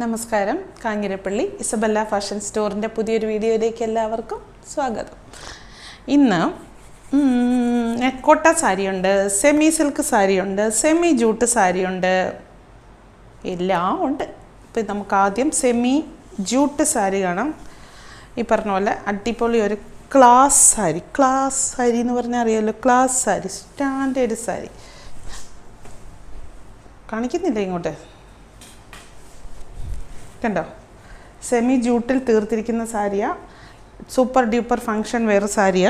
നമസ്കാരം. Kanjirappally Isabella fashion സ്റ്റോറിന്റെ പുതിയൊരു വീഡിയോയിലേക്ക് എല്ലാവർക്കും സ്വാഗതം. ഇന്ന് നെക്കോട്ട സാരിയുണ്ട് സെമി സിൽക്ക് സാരിയുണ്ട് സെമി ജൂട്ട് സാരിയുണ്ട്. എല്ലാം ഉണ്ട്. ഇപ്പം നമുക്ക് ആദ്യം സെമി ജൂട്ട് സാരി കാണാം. ഈ പറഞ്ഞ പോലെ അടിപൊളി ഒരു ക്ലാസ് സാരി. ക്ലാസ് സാരി എന്ന് പറഞ്ഞാൽ അറിയാമല്ലോ ക്ലാസ് സാരി സ്റ്റാൻഡേർഡ് സാരി. കാണിക്കുന്നില്ല ഇങ്ങോട്ട്? കണ്ടോ? സെമി ജൂട്ടിൽ തീർത്തിരിക്കുന്ന സാരിയ സൂപ്പർ ഡ്യൂപ്പർ ഫങ്ഷൻ വെയർ സാരിയ.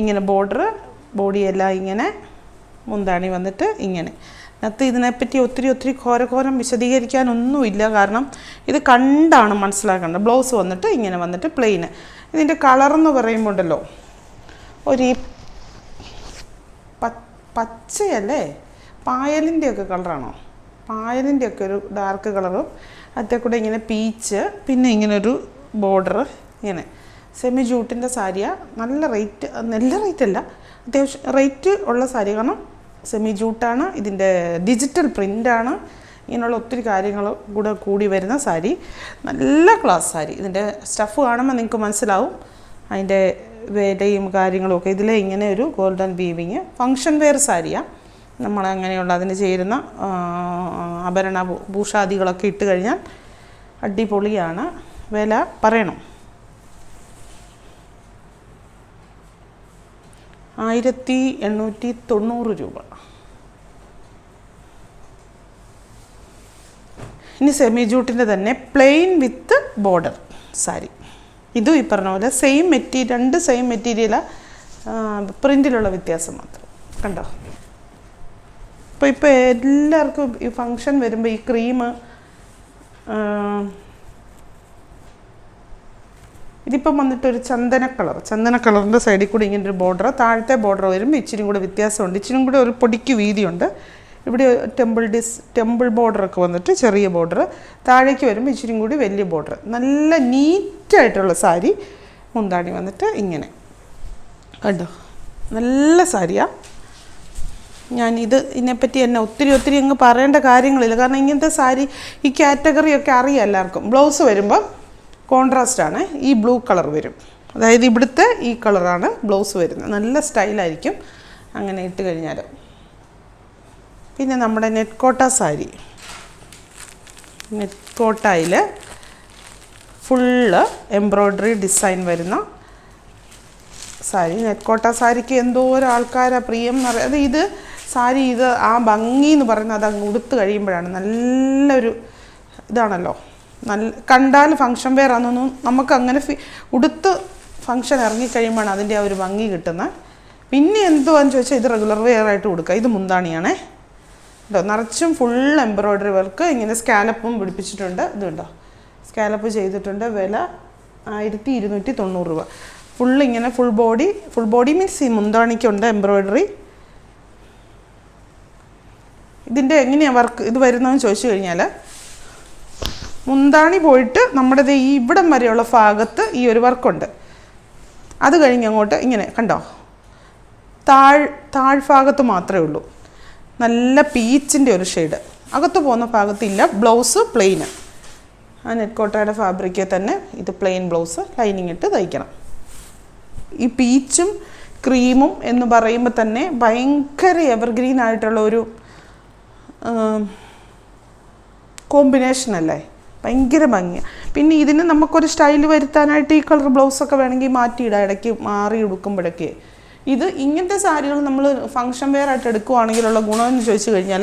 ഇങ്ങനെ ബോർഡർ ബോഡിയെല്ലാം ഇങ്ങനെ മുന്താണി വന്നിട്ട് ഇങ്ങനെ. അതിനകത്ത് ഇതിനെപ്പറ്റി ഒത്തിരി ഒത്തിരി ഘോരഘോരം വിശദീകരിക്കാനൊന്നുമില്ല. കാരണം ഇത് കണ്ടാണ് മനസ്സിലാക്കേണ്ടത്. ബ്ലൗസ് വന്നിട്ട് ഇങ്ങനെ വന്നിട്ട് പ്ലെയിന് ഇതിന്റെ പറയുമ്പോൾ ഉണ്ടല്ലോ ഒരു പച്ചയല്ലേ? പായലിന്റെയൊക്കെ കളറാണോ പായലിന്റെ ഒക്കെ ഒരു ഡാർക്ക് കളറും അതിൽ കൂടെ ഇങ്ങനെ പീച്ച് പിന്നെ ഇങ്ങനൊരു ബോർഡർ ഇങ്ങനെ. സെമി ജൂട്ടിന്റെ സാരിയാണ് നല്ല റേറ്റ് നല്ല റേറ്റ് അല്ല അത്യാവശ്യം റേറ്റ് ഉള്ള സാരി കാരണം സെമി ജൂട്ടാണ് ഇതിന്റെ ഡിജിറ്റൽ പ്രിന്റാണ് ഇങ്ങനെയുള്ള ഒത്തിരി കാര്യങ്ങൾ കൂടെ കൂടി വരുന്ന സാരി. നല്ല ക്ലാസ് സാരി. ഇതിന്റെ സ്റ്റഫ് കാണുമ്പോൾ നിങ്ങൾക്ക് മനസ്സിലാവും അതിന്റെ വിലയും കാര്യങ്ങളും ഒക്കെ. ഇതിലെ ഇങ്ങനെ ഒരു ഗോൾഡൻ വീവിങ് ഫങ്ഷൻ വെയർ സാരിയാണ് നമ്മൾ അങ്ങനെയുള്ള അതിന് ചേരുന്ന ആഭരണ ഭൂഷാദികളൊക്കെ ഇട്ട് കഴിഞ്ഞാൽ അടിപൊളിയാണ്. വില പറയണം. ആയിരത്തി എണ്ണൂറ്റി തൊണ്ണൂറ് രൂപ. ഇനി സെമി ജൂട്ടിന്റെ തന്നെ പ്ലെയിൻ വിത്ത് ബോർഡർ സാരി ഇതും ഈ പറഞ്ഞ പോലെ സെയിം മെറ്റീരിയൽ രണ്ട് സെയിം മെറ്റീരിയലാണ് പ്രിന്റിലുള്ള വ്യത്യാസം മാത്രം. കണ്ടോ? അപ്പോൾ ഇപ്പോൾ എല്ലാവർക്കും ഈ ഫങ്ഷൻ വരുമ്പോൾ ഈ ക്രീം ഇതിപ്പം വന്നിട്ടൊരു ചന്ദന കളർ ചന്ദന കളറിന്റെ സൈഡിൽ കൂടി ഇങ്ങനെ ഒരു ബോർഡർ താഴത്തെ ബോർഡർ വരുമ്പോൾ ഇച്ചിരി കൂടെ വ്യത്യാസമുണ്ട്. ഇച്ചിരി കൂടെ ഒരു പൊടിക്ക് വീതിയുണ്ട്. ഇവിടെ ടെമ്പിൾ ഡിസ് ടെമ്പിൾ ബോർഡറൊക്കെ വന്നിട്ട് ചെറിയ ബോർഡർ താഴേക്ക് വരുമ്പോൾ ഇച്ചിരി കൂടി വലിയ ബോർഡർ നല്ല നീറ്റായിട്ടുള്ള സാരി മുന്താണി വന്നിട്ട് ഇങ്ങനെ. കണ്ടോ? നല്ല സാരിയാണ് ഞാൻ ഇത് ഇതിനെപ്പറ്റി എന്നെ ഒത്തിരി ഒത്തിരി അങ്ങ് പറയേണ്ട കാര്യങ്ങളില്ല. കാരണം ഇങ്ങനത്തെ സാരി ഈ കാറ്റഗറിയൊക്കെ അറിയാം എല്ലാവർക്കും. ബ്ലൗസ് വരുമ്പം കോൺട്രാസ്റ്റ് ആണ്. ഈ ബ്ലൂ കളർ വരും. അതായത് ഇവിടുത്തെ ഈ കളറാണ് ബ്ലൗസ് വരുന്നത്. നല്ല സ്റ്റൈലായിരിക്കും അങ്ങനെ ഇട്ട് കഴിഞ്ഞാൽ പിന്നെ നമ്മുടെ നെറ്റ് കോട്ട സാരി. നെറ്റ് കോട്ടയിൽ ഫുള്ള് എംബ്രോയ്ഡറി ഡിസൈൻ വരുന്ന സാരി. നെറ്റ്കോട്ട സാരിക്ക് എന്തോരം ആൾക്കാരാണ് പ്രിയം എന്ന് പറയുന്നത് ഇത് സാരി ഇത് ആ ഭംഗി എന്ന് പറയുന്നത് അത് അങ്ങ് ഉടുത്ത് കഴിയുമ്പോഴാണ്. നല്ലൊരു ഇതാണല്ലോ. നല്ല കണ്ടാൽ ഫങ്ഷൻ വെയർ ആണെന്നൊന്നും നമുക്ക് അങ്ങനെ ഫി ഉടുത്ത് ഫങ്ഷൻ ഇറങ്ങിക്കഴിയുമ്പോഴാണ് അതിന്റെ ആ ഒരു ഭംഗി കിട്ടുന്നത്. പിന്നെ എന്തുവാന്ന് ചോദിച്ചാൽ ഇത് റെഗുലർ വെയർ ആയിട്ട് കൊടുക്കുക ഇത് മുന്താണിയാണേ. കേട്ടോ നിറച്ചും ഫുൾ എംബ്രോയ്ഡറി വർക്ക് ഇങ്ങനെ സ്കാലപ്പും പിടിപ്പിച്ചിട്ടുണ്ട്. ഇത് കണ്ടോ? സ്കാലപ്പ് ചെയ്തിട്ടുണ്ട്. വില ആയിരത്തി ഇരുന്നൂറ്റി തൊണ്ണൂറ് രൂപ. ഫുൾ ഇങ്ങനെ full body full body means ഈ മുന്താണിക്കുണ്ട് എംബ്രോയ്ഡറി ഇതിന്റെ എങ്ങനെയാണ് വർക്ക് ഇത് വരുന്നതെന്ന് ചോദിച്ചു കഴിഞ്ഞാൽ മുന്താണി പോയിട്ട് നമ്മുടെ ഈ ഇവിടം വരെയുള്ള ഭാഗത്ത് ഈ ഒരു വർക്കുണ്ട് അത് കഴിഞ്ഞ് അങ്ങോട്ട് ഇങ്ങനെ കണ്ടോ? താഴ് താഴ്ഭാഗത്ത് മാത്രമേ ഉള്ളൂ. നല്ല പീച്ചിന്റെ ഒരു ഷെയ്ഡ് അകത്ത് പോകുന്ന ഭാഗത്തില്ല ബ്ലൗസ് പ്ലെയിന് ആ നെറ്റ്കോട്ടയുടെ ഫാബ്രിക്കിൽ തന്നെ ഇത് പ്ലെയിൻ ബ്ലൗസ് ലൈനിങ് ഇട്ട് തയ്ക്കണം. ഈ പീച്ചും ക്രീമും എന്ന് പറയുമ്പോൾ തന്നെ ഭയങ്കര എവർഗ്രീൻ ആയിട്ടുള്ള ഒരു കോമ്പിനേഷൻ അല്ലേ? ഭയങ്കര ഭംഗിയാണ് പിന്നെ ഇതിന് നമുക്കൊരു സ്റ്റൈൽ വരുത്താനായിട്ട് ഈ കളർ ബ്ലൗസൊക്കെ വേണമെങ്കിൽ മാറ്റിയിടാം ഇടയ്ക്ക് മാറി ഉടുക്കുമ്പോഴൊക്കെ. ഇത് ഇങ്ങനത്തെ സാരികൾ നമ്മൾ ഫങ്ഷൻ വെയർ ആയിട്ട് എടുക്കുവാണെങ്കിലുള്ള ഗുണമെന്ന് ചോദിച്ചു കഴിഞ്ഞാൽ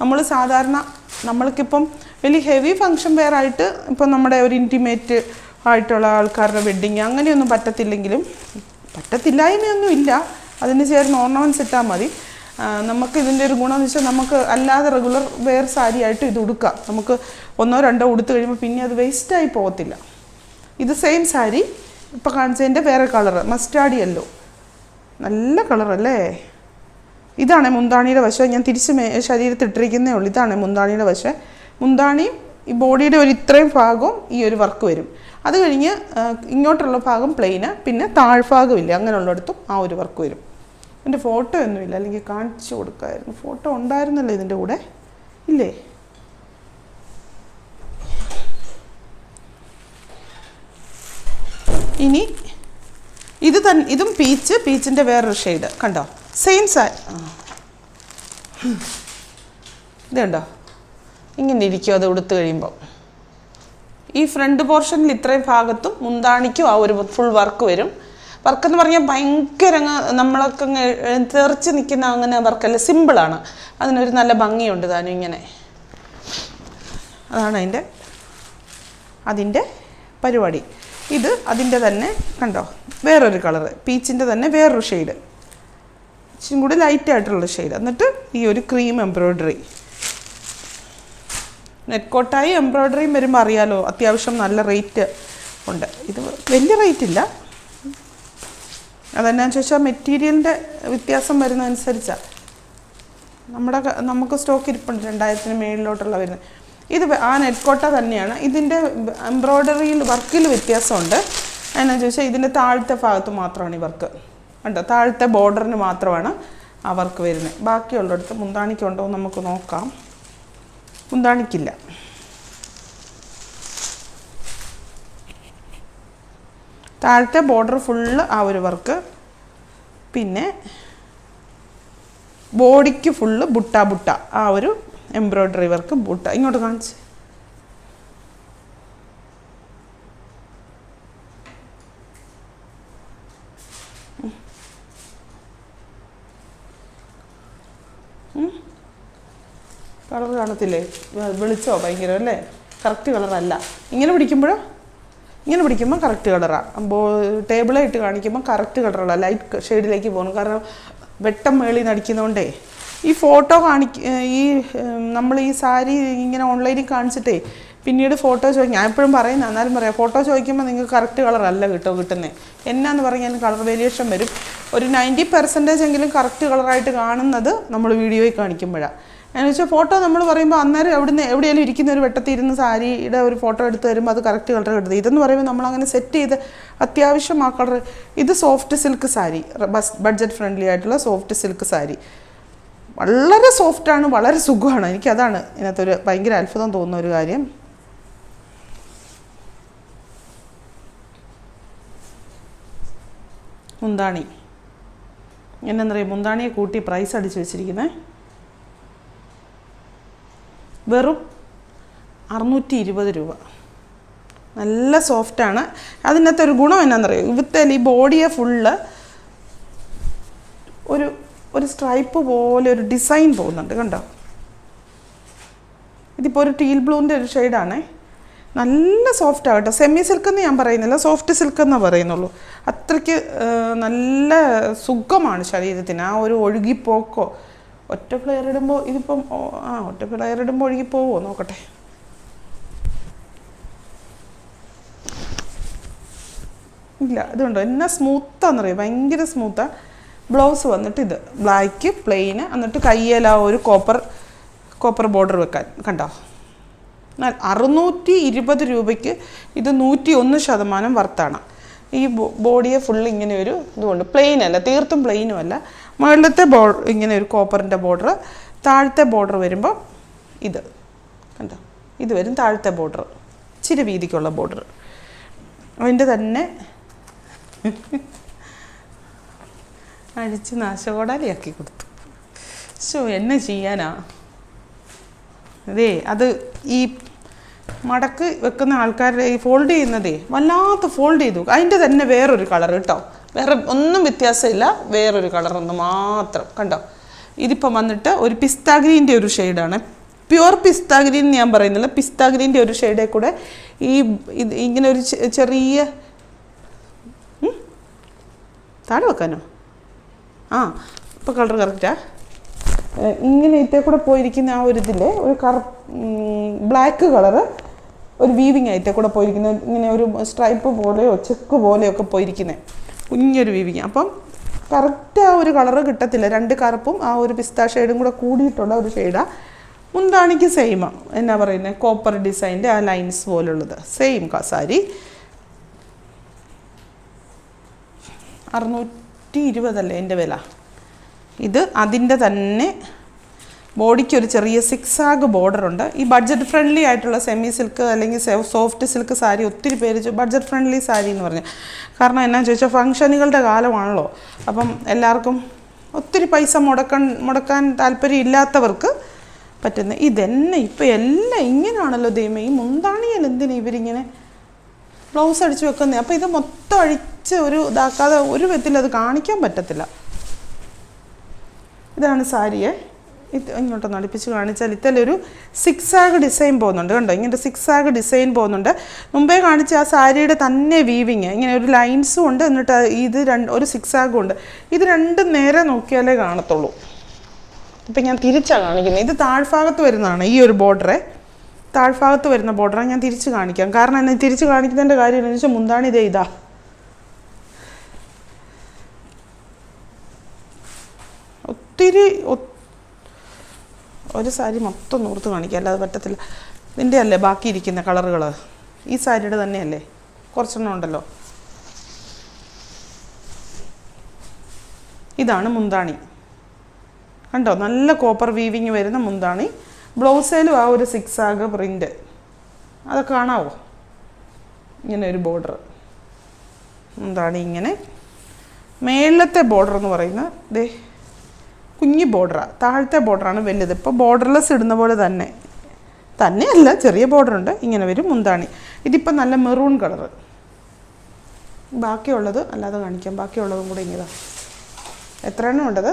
നമ്മൾ സാധാരണ നമ്മൾക്കിപ്പം വലിയ ഹെവി ഫങ്ഷൻ വെയർ ആയിട്ട് ഇപ്പം നമ്മുടെ ഒരു ഇന്റിമേറ്റ് ആയിട്ടുള്ള ആൾക്കാരുടെ വെഡ്ഡിങ് അങ്ങനെയൊന്നും പറ്റത്തില്ലെങ്കിലും പറ്റത്തില്ലായ്മയൊന്നും ഇല്ല അതിന് ചേർന്ന് ഓർണമെന്റ്സ് ഇട്ടാൽ മതി. നമുക്ക് ഇതിന്റെ ഒരു ഗുണം വെച്ചാൽ നമുക്ക് അല്ലാതെ റെഗുലർ വെയർ സാരി ആയിട്ട് ഇത് ഉടുക്കാം. നമുക്ക് ഒന്നോ രണ്ടോ ഉടുത്ത് കഴിയുമ്പോൾ പിന്നെ അത് വേസ്റ്റായി പോകത്തില്ല ഇത് സെയിം സാരി ഇപ്പോൾ കാണിച്ചതിന്റെ വേറെ കളറ് മസ്റ്റാർഡ് യെല്ലോ നല്ല കളറല്ലേ ഇതാണ് മുന്താണിയുടെ വശം. ഞാൻ തിരിച്ച് ശരീരത്തിൽ ഇട്ടിരിക്കുന്നേ ഉള്ളൂ. ഇതാണ് മുന്താണിയുടെ വശം. മുന്താണിയും ഈ ബോഡിയുടെ ഒരു ഇത്രയും ഭാഗവും ഈ ഒരു വർക്ക് വരും. അത് കഴിഞ്ഞ് ഇങ്ങോട്ടുള്ള ഭാഗം പ്ലെയിന് പിന്നെ താഴ്ഭാഗമില്ല. അങ്ങനെയുള്ളിടത്തും ആ ഒരു വർക്ക് വരും. എന്റെ ഫോട്ടോ ഒന്നുമില്ല അല്ലെങ്കിൽ കാണിച്ചു കൊടുക്കാമായിരുന്നു ഫോട്ടോ ഉണ്ടായിരുന്നല്ലോ ഇതിന്റെ കൂടെ. ഇല്ലേ? ഇനി ഇത് തൻ ഇതും പീച്ച് പീച്ചിന്റെ വേറൊരു ഷെയ്ഡ്. കണ്ടോ? സെയിം സാ ഇതുണ്ടോ കണ്ടോ? ഇങ്ങനെ ഇരിക്കും അത് ഉടുത്ത് കഴിയുമ്പോൾ ഈ ഫ്രണ്ട് പോർഷനിൽ ഇത്രയും ഭാഗത്തും മുന്താണിക്കും ആ ഒരു ഫുൾ വർക്ക് വരും. വർക്ക് എന്ന് പറഞ്ഞാൽ ഭയങ്കര അങ്ങ് നമ്മളൊക്കെ അങ്ങ് തെറിച്ച് നിൽക്കുന്ന അങ്ങനെ വർക്കല്ല സിമ്പിളാണ്. അതിനൊരു നല്ല ഭംഗിയുണ്ട് താനും ഇങ്ങനെ. അതാണ് അതിന്റെ അതിന്റെ പരിപാടി. ഇത് അതിന്റെ തന്നെ കണ്ടോ? വേറൊരു കളറ്. പീച്ചിന്റെ തന്നെ വേറൊരു ഷെയ്ഡ്. ഇച്ചിരി കൂടി ലൈറ്റായിട്ടുള്ള ഷെയ്ഡ്. എന്നിട്ട് ഈ ഒരു ക്രീം എംബ്രോയ്ഡറി നെറ്റ് കോട്ടായി എംബ്രോയ്ഡറിയും വരുമ്പോൾ അറിയാലോ അത്യാവശ്യം നല്ല റേറ്റ് ഉണ്ട്. ഇത് വലിയ റേറ്റ് ഇല്ല. അതെന്നാന്ന് ചോദിച്ചാൽ മെറ്റീരിയലിന്റെ വ്യത്യാസം വരുന്നതനുസരിച്ചാണ് നമ്മുടെ നമുക്ക് സ്റ്റോക്ക് ഇരിപ്പുണ്ട് രണ്ടായിരത്തിന് മേളിലോട്ടുള്ള വരുന്നത്. ഇത് ആ നെറ്റ് കോട്ട തന്നെയാണ് ഇതിന്റെ എംബ്രോയ്ഡറിയിൽ വർക്കിൽ വ്യത്യാസമുണ്ട്. എന്നാന്ന് ചോദിച്ചാൽ ഇതിന്റെ താഴത്തെ ഭാഗത്ത് മാത്രമാണ് ഈ വർക്ക്. കണ്ടോ? താഴത്തെ ബോർഡറിന് മാത്രമാണ് ആ വർക്ക് വരുന്നത്. ബാക്കിയുള്ളിടത്ത് മുന്താണിക്കുണ്ടോ എന്ന് നമുക്ക് നോക്കാം. മുന്താണിക്കില്ല. താഴത്തെ ബോർഡർ ഫുള്ള് ആ ഒരു വർക്ക് പിന്നെ ബോഡിക്ക് ഫുള്ള് ബുട്ട ബുട്ട ആ ഒരു എംബ്രോയ്ഡറി വർക്ക് ബുട്ട. ഇങ്ങോട്ട് കാണിച്ച്. കളർ കാണത്തില്ലേ? വെളിച്ചോ ഭയങ്കര അല്ലേ? കറക്റ്റ് കളറല്ല. ഇങ്ങനെ പിടിക്കുമ്പോഴോ? ഇങ്ങനെ പിടിക്കുമ്പോൾ കറക്റ്റ് കളറാണ് അപ്പോൾ ടേബിളായിട്ട് കാണിക്കുമ്പോൾ കറക്റ്റ് കളറുള്ള ലൈറ്റ് ഷെയ്ഡിലേക്ക് പോകണം കാരണം വെട്ടം മേളി നടിക്കുന്നതുകൊണ്ടേ ഈ ഫോട്ടോ കാണിക്ക ഈ നമ്മൾ ഈ സാരി ഇങ്ങനെ ഓൺലൈനിൽ കാണിച്ചിട്ടേ പിന്നീട് ഫോട്ടോ ചോദിക്കും. ഞാൻ എപ്പോഴും പറയുന്ന എന്നാലും പറയാം ഫോട്ടോ ചോദിക്കുമ്പോൾ നിങ്ങൾക്ക് കറക്റ്റ് കളറല്ല കിട്ടോ കിട്ടുന്നത് എന്നാന്ന് പറഞ്ഞാൽ കളർ വേരിയേഷൻ വരും. ഒരു നയന്റി പെർസെന്റേജ് എങ്കിലും കറക്റ്റ് കളറായിട്ട് കാണുന്നത് നമ്മൾ വീഡിയോയിൽ കാണിക്കുമ്പോഴാണ് എന്ന് വെച്ചാൽ ഫോട്ടോ നമ്മൾ പറയുമ്പോൾ അന്നേരം എവിടുന്ന് എവിടെയെങ്കിലും ഇരിക്കുന്ന ഒരു വെട്ടത്തിരുന്ന് സാരിയുടെ ഒരു ഫോട്ടോ എടുത്ത് തരുമ്പോൾ അത് കറക്റ്റ് കളർ കിട്ടുന്നത് ഇതെന്ന് പറയുമ്പോൾ നമ്മൾ അങ്ങനെ സെറ്റ് ചെയ്ത് അത്യാവശ്യം ആ കളർ ഇത് സോഫ്റ്റ് സിൽക്ക് സാരി. ബസ് ബഡ്ജറ്റ് ഫ്രണ്ട്ലി ആയിട്ടുള്ള സോഫ്റ്റ് സിൽക്ക് സാരി. വളരെ സോഫ്റ്റാണ് വളരെ സുഖമാണ്. എനിക്കതാണ് ഇതിനകത്തൊരു ഭയങ്കര അത്ഭുതം തോന്നുന്ന ഒരു കാര്യം. മുന്താണി. എന്നറിയാം മുന്താണിയെ കൂട്ടി പ്രൈസ് അടിച്ച് വെച്ചിരിക്കുന്നത് വെറും അറുന്നൂറ്റി ഇരുപത് രൂപ. നല്ല സോഫ്റ്റാണ് അതിനകത്ത് ഒരു ഗുണം എന്നാണെന്നറിയോ ഇവിടുത്തെ ഈ ബോഡിയെ ഫുള്ള് ഒരു ഒരു സ്ട്രൈപ്പ് പോലെ ഒരു ഡിസൈൻ പോകുന്നുണ്ട്. കണ്ടോ? ഇതിപ്പോൾ ഒരു ടീൽ ബ്ലൂവിന്റെ ഒരു ഷെയ്ഡാണേ നല്ല സോഫ്റ്റ് ആകട്ടെ സെമി സിൽക്ക് എന്ന് ഞാൻ പറയുന്നില്ല. സോഫ്റ്റ് സിൽക്ക് എന്നേ പറയുന്നുള്ളൂ. അത്രയ്ക്ക് നല്ല സുഖമാണ് ശരീരത്തിന്. ആ ഒരു ഒഴുകിപ്പോക്കോ ഒറ്റ ഫ്ലെയർ ഇടുമ്പോൾ ഇതിപ്പം ആ ഒറ്റ ഫ്ലെയർ ഇടുമ്പോൾ ഒഴുകിപ്പോവോ നോക്കട്ടെ. ഇല്ല ഇതുണ്ടോ? എന്നാ സ്മൂത്താന്നറിയോ? ഭയങ്കര സ്മൂത്താ. ബ്ലൗസ് വന്നിട്ട് ഇത്. ബ്ലാക്ക് പ്ലെയിന് എന്നിട്ട് കയ്യേല ഒരു കോപ്പർ കോപ്പർ ബോർഡർ വെക്കാൻ. കണ്ടോ? അറുന്നൂറ്റി ഇരുപത് രൂപയ്ക്ക് ഇത് നൂറ്റി ഒന്ന് ശതമാനം വർത്താണ് ഈ ബോഡിയെ ഫുൾ ഇങ്ങനെ ഒരു ഇതുകൊണ്ട് പ്ലെയിൻ അല്ല തീർത്തും പ്ലെയിനും അല്ല. മുകളിലത്തെ ബോ ഇങ്ങനെ ഒരു കോപ്പറിന്റെ ബോർഡർ താഴത്തെ ബോർഡർ വരുമ്പോൾ ഇത്. കണ്ടോ? ഇത് വരും താഴത്തെ ബോർഡർ ഇച്ചിരി വീതിക്കുള്ള ബോർഡർ അതിന്റെ തന്നെ അഴിച്ച് നാശകോടാലിയാക്കി കൊടുത്തു. സോ എന്നെ ചെയ്യാനാ? അതേ അത് ഈ മടക്ക് വെക്കുന്ന ആൾക്കാരുടെ ഈ ഫോൾഡ് ചെയ്യുന്നതേ വല്ലാത്ത ഫോൾഡ് ചെയ്തു. അതിന്റെ തന്നെ വേറൊരു കളർ കേട്ടോ. വേറെ ഒന്നും വ്യത്യാസമില്ല. വേറൊരു കളർ ഒന്ന് മാത്രം. കണ്ടോ? ഇതിപ്പം വന്നിട്ട് ഒരു പിസ്താഗ്രീന്റെ ഒരു ഷെയ്ഡാണ് പ്യുവർ പിസ്താഗ്രീൻ എന്ന് ഞാൻ പറയുന്നില്ല. പിസ്താഗ്രീന്റെ ഒരു ഷെയ്ഡേ കൂടെ ഈ ഇത് ഇങ്ങനെ ഒരു ചെറിയ? താഴെ വെക്കാനോ? ആ ഇപ്പോൾ കളർ കറക്റ്റാ ഇങ്ങനെ ഇത്തേ കൂടെ പോയിരിക്കുന്ന ആ ഒരു ഇതിന്റെ ഒരു കറു ബ്ലാക്ക് കളറ് ഒരു വീവിങ് ആയിട്ടേ കൂടെ പോയിരിക്കുന്ന ഇങ്ങനെ ഒരു സ്ട്രൈപ്പ് പോലെയോ ചെക്ക് പോലെയോ ഒക്കെ പോയിരിക്കുന്നത് കുഞ്ഞൊരു വീവിങ് അപ്പം കറക്റ്റ് ആ ഒരു കളറ് കിട്ടത്തില്ല. രണ്ട് കറുപ്പും ആ ഒരു പിസ്ത ഷെയ്ഡും കൂടെ കൂടിയിട്ടുള്ള ഒരു ഷെയ്ഡാണ് മുന്താണിക്ക് സെയിം എന്നാ പറയുന്നത് കോപ്പർ ഡിസൈന്റെ ആ ലൈൻസ് പോലുള്ളത്. സെയിം സാരി. അറുന്നൂറ്റി ഇരുപതല്ലേ എന്റെ വില? ഇത് അതിന്റെ തന്നെ ബോഡിക്ക് ഒരു ചെറിയ സിക്സ് ആഗ് ബോർഡറുണ്ട് ഈ ബഡ്ജറ്റ് ഫ്രണ്ട്ലി ആയിട്ടുള്ള സെമി സിൽക്ക് അല്ലെങ്കിൽ സോഫ്റ്റ് സിൽക്ക് സാരി ഒത്തിരി പേര് ബഡ്ജറ്റ് ഫ്രണ്ട്ലി സാരി എന്ന് പറഞ്ഞു. കാരണം എന്നാ ചോദിച്ചാൽ ഫംഗ്ഷനുകളുടെ കാലമാണല്ലോ. അപ്പം എല്ലാവർക്കും ഒത്തിരി പൈസ മുടക്കാൻ മുടക്കാൻ താല്പര്യം ഇല്ലാത്തവർക്ക് പറ്റുന്ന ഇതെന്നെ ഇപ്പം എല്ലാം ഇങ്ങനെയാണല്ലോ ദൈവം ഈ മുന്താണിയൽ എന്തിനാ ഇവരിങ്ങനെ ബ്ലൗസ് അടിച്ച് വെക്കുന്നത് അപ്പോൾ ഇത് മൊത്തം അഴിച്ച് ഒരു ഇതാക്കാതെ ഒരു വിധത്തിൽ അത് കാണിക്കാൻ പറ്റത്തില്ല. ഇതാണ് സാരിയെ. ഇത് ഇങ്ങോട്ടൊന്ന് അടുപ്പിച്ച് കാണിച്ചാൽ ഇത്തലൊരു സിക്സ് ആഗ് ഡിസൈൻ പോകുന്നുണ്ട് കണ്ടോ? ഇങ്ങനെ സിക്സ് ആഗ് ഡിസൈൻ പോകുന്നുണ്ട്. മുമ്പേ കാണിച്ച ആ സാരിയുടെ തന്നെ വീവിങ് ഇങ്ങനെ ഒരു ലൈൻസും ഉണ്ട് എന്നിട്ട് ഇത് രണ്ട് ഒരു സിക്സ് ആഗും ഉണ്ട്. ഇത് രണ്ടും നേരെ നോക്കിയാലേ കാണത്തുള്ളൂ. ഇപ്പം ഞാൻ തിരിച്ചാണ് കാണിക്കുന്നത്. ഇത് താഴ്ഭാഗത്ത് വരുന്നതാണ് ഈ ഒരു ബോർഡറെ താഴ്ഭാഗത്ത് വരുന്ന ബോർഡറാണ് ഞാൻ തിരിച്ച് കാണിക്കാം. കാരണം എന്നെ തിരിച്ച് കാണിക്കുന്നതിന്റെ കാര്യം എന്ന് വെച്ചാൽ മുന്താണി ഇതേ ഇതാ. ഒത്തിരി ഒരു സാരി മൊത്തം നൂർത്ത് കാണിക്കുക അല്ലാതെ പറ്റത്തില്ല. ഇതിന്റെ അല്ലേ ബാക്കി ഇരിക്കുന്ന കളറുകൾ ഈ സാരിയുടെ തന്നെയല്ലേ? കുറച്ചെണ്ണം ഉണ്ടല്ലോ. ഇതാണ് മുന്താണി. കണ്ടോ? നല്ല കോപ്പർ വീവിങ് വരുന്ന മുന്താണി. ബ്ലൗസേലും ആ ഒരു സിക്സ് ആഗ് പ്രിന്റ് അതൊക്കെ കാണാവോ? ഇങ്ങനെ ഒരു ബോർഡർ മുന്താണി ഇങ്ങനെ. മേളത്തെ ബോർഡർ എന്ന് പറയുന്നത് ദേ കുഞ്ഞി ബോർഡറാണ് താഴത്തെ ബോർഡറാണ് വലുത്. ഇപ്പോൾ ബോർഡർലെസ് ഇടുന്ന പോലെ തന്നെ. തന്നെയല്ല ചെറിയ ബോർഡറുണ്ട് ഇങ്ങനെ വരും മുന്താണി. ഇതിപ്പോൾ നല്ല മെറൂൺ കളറ് ബാക്കിയുള്ളത് അല്ലാതെ കാണിക്കാം. ബാക്കിയുള്ളതും കൂടെ ഇങ്ങനെ എത്ര എണ്ണം ഉണ്ടത്?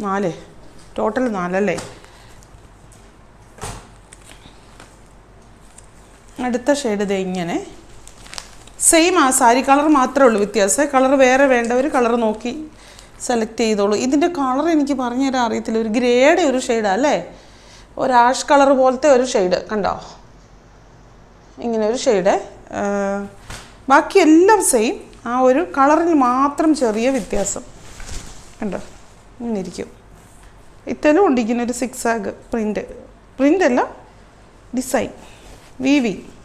നാല്. ടോട്ടൽ നാലല്ലേ അടുത്ത ഷെയ്ഡ് ഇത് ഇങ്ങനെ. സെയിം ആ സാരി കളർ മാത്രമേ ഉള്ളൂ വ്യത്യാസം. കളർ വേറെ വേണ്ടവർ കളർ നോക്കി സെലക്ട് ചെയ്തോളൂ. ഇതിന്റെ കളർ എനിക്ക് പറഞ്ഞു തരാൻ അറിയത്തില്ല. ഒരു ഗ്രേയുടെ ഒരു ഷെയ്ഡാണ് അല്ലേ? ഒരു ആഷ് കളർ പോലത്തെ ഒരു ഷെയ്ഡ് കണ്ടോ? ഇങ്ങനെ ഒരു ഷെയ്ഡ് ബാക്കി എല്ലാം സെയിം ആ ഒരു കളറിൽ മാത്രം ചെറിയ വ്യത്യാസം. കണ്ടോ? ഇങ്ങനെ ഇരിക്കും. ഇത്തരം ഉണ്ട് ഒരു സിക്സാഗ് പ്രിന്റ് പ്രിന്റ് അല്ല ഡിസൈൻ വി ആ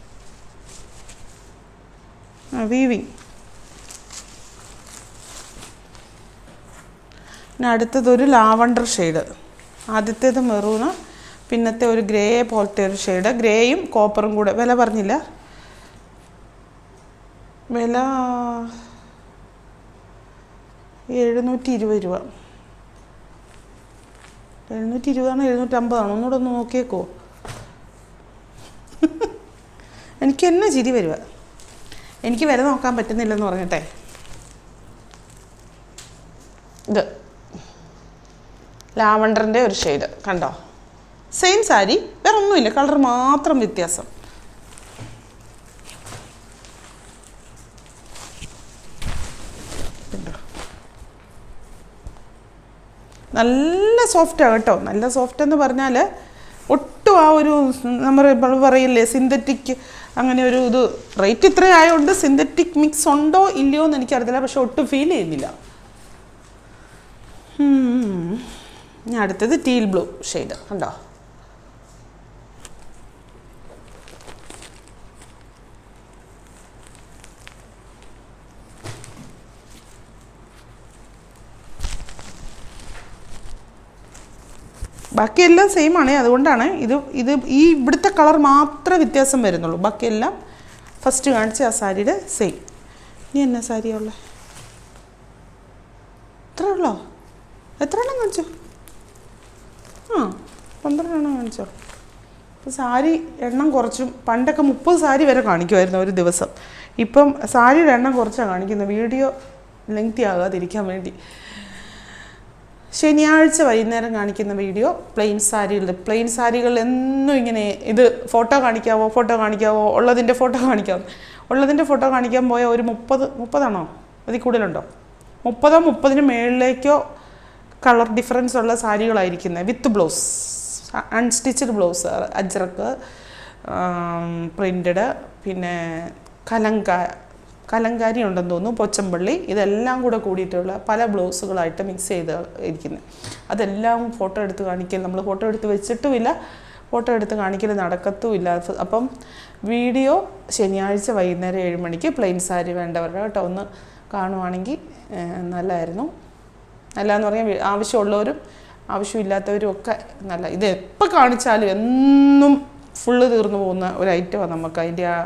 വീവിങ് പിന്നെ അടുത്തതൊരു ലാവണ്ടർ ഷെയ്ഡ് ആദ്യത്തേത് മെറൂണ് പിന്നത്തെ ഒരു ഗ്രേ പോലത്തെ ഒരു ഷെയ്ഡ് ഗ്രേയും കോപ്പറും കൂടെ. വില പറഞ്ഞില്ല. വില എഴുന്നൂറ്റി ഇരുപത് രൂപ. എഴുന്നൂറ്റി ഇരുപതാണോ എഴുന്നൂറ്റമ്പതാണോ? ഒന്നുകൂടെ ഒന്ന് നോക്കിയേക്കോ. എനിക്ക് എന്നെ ചിരി വരുക എനിക്ക് വില നോക്കാൻ പറ്റുന്നില്ലെന്ന് പറഞ്ഞിട്ടെ. ഇത് ലാവണ്ടറിന്റെ ഒരു ഷെയ്ഡ് കണ്ടോ? സെയിം സാരി വേറെ ഒന്നുമില്ല. കളർ മാത്രം വ്യത്യാസം? നല്ല സോഫ്റ്റാണ് കേട്ടോ. നല്ല സോഫ്റ്റ് എന്ന് പറഞ്ഞാൽ ഒട്ടും ആ ഒരു നമ്മൾ പറയില്ലേ സിന്തറ്റിക് അങ്ങനെ ഒരു ഇത് റേറ്റ് ഇത്ര ആയതുകൊണ്ട് സിന്തറ്റിക് മിക്സ് ഉണ്ടോ ഇല്ലയോ എന്ന് എനിക്കറിയത്തില്ല. പക്ഷെ ഒട്ടും ഫീൽ ചെയ്യുന്നില്ല. അടുത്തത് ടീൽ ബ്ലൂ ഷെയ്ഡ് കണ്ടോ? ബാക്കിയെല്ലാം സെയിം ആണ്. അതുകൊണ്ടാണ് ഇത് ഇത് ഈ ഇവിടുത്തെ കളർ മാത്രമേ വ്യത്യാസം വരുന്നുള്ളൂ. ബാക്കിയെല്ലാം ഫസ്റ്റ് കാണിച്ച ആ സാരിയുടെ സെയിം ഇനി എന്നാ സാരിയാ ഉള്ളത് എത്ര ഉള്ളോ? എത്ര എണ്ണം കാണിച്ചോ? ആ പന്ത്രണ്ടെണ്ണം കാണിച്ചോ. ഇപ്പം സാരി എണ്ണം കുറച്ചും പണ്ടൊക്കെ മുപ്പത് സാരി വരെ കാണിക്കുമായിരുന്നു ഒരു ദിവസം. ഇപ്പം സാരിയുടെ എണ്ണം കുറച്ചാണ് കാണിക്കുന്നത്. വീഡിയോ ലെങ്തി ആകാതിരിക്കാൻ വേണ്ടി. ശനിയാഴ്ച വൈകുന്നേരം കാണിക്കുന്ന വീഡിയോ പ്ലെയിൻ സാരികളുടെ പ്ലെയിൻ സാരികൾ എന്നും ഇങ്ങനെ ഇത് ഫോട്ടോ കാണിക്കാവോ ഫോട്ടോ കാണിക്കാവോ ഉള്ളതിന്റെ ഫോട്ടോ കാണിക്കാം. ഉള്ളതിന്റെ ഫോട്ടോ കാണിക്കാൻ പോയ ഒരു മുപ്പത് മുപ്പതാണോ? അതിൽ കൂടുതലുണ്ടോ? മുപ്പതോ മുപ്പതിന് മേളിലേക്കോ കളർ ഡിഫറൻസ് ഉള്ള സാരികളായിരിക്കുന്നത്. With blouse unstitched blouse Ajrakh printed പിന്നെ കലങ്ക കലങ്കാരി ഉണ്ടെന്ന് തോന്നുന്നു. പൊച്ചമ്പള്ളി ഇതെല്ലാം കൂടെ കൂടിയിട്ടുള്ള പല ബ്ലൗസുകളായിട്ട് മിക്സ് ചെയ്ത് ഇരിക്കുന്നത് അതെല്ലാം ഫോട്ടോ എടുത്ത് കാണിക്കൽ നമ്മൾ ഫോട്ടോ എടുത്ത് വെച്ചിട്ടുമില്ല. ഫോട്ടോ എടുത്ത് കാണിക്കൽ നടക്കത്തുമില്ല. അപ്പം വീഡിയോ ശനിയാഴ്ച വൈകുന്നേരം ഏഴ് മണിക്ക് പ്ലെയിൻ സാരി വേണ്ടവരുടെ കേട്ടോ. ഒന്ന് കാണുവാണെങ്കിൽ നല്ലതായിരുന്നു അല്ലാന്ന് പറഞ്ഞാൽ ആവശ്യമുള്ളവരും ആവശ്യമില്ലാത്തവരും ഒക്കെ നല്ല. ഇത് എപ്പോൾ കാണിച്ചാലും എന്നും ഫുള്ള് തീർന്നു പോകുന്ന ഒരു ഐറ്റമാണ് നമുക്ക് അതിന്റെ ആ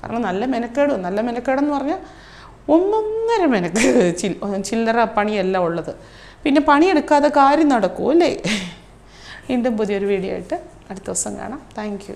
കാരണം നല്ല മെനക്കേട്. നല്ല മെനക്കേടെന്ന് പറഞ്ഞാൽ ഒന്നൊന്നര മെനക്ക് ചിൽ ചില്ലറ പണിയല്ല ഉള്ളത്. പിന്നെ പണിയെടുക്കാതെ കാര്യം നടക്കുമോ അല്ലേ വീണ്ടും പുതിയൊരു വീഡിയോ ആയിട്ട് അടുത്ത ദിവസം കാണാം. താങ്ക്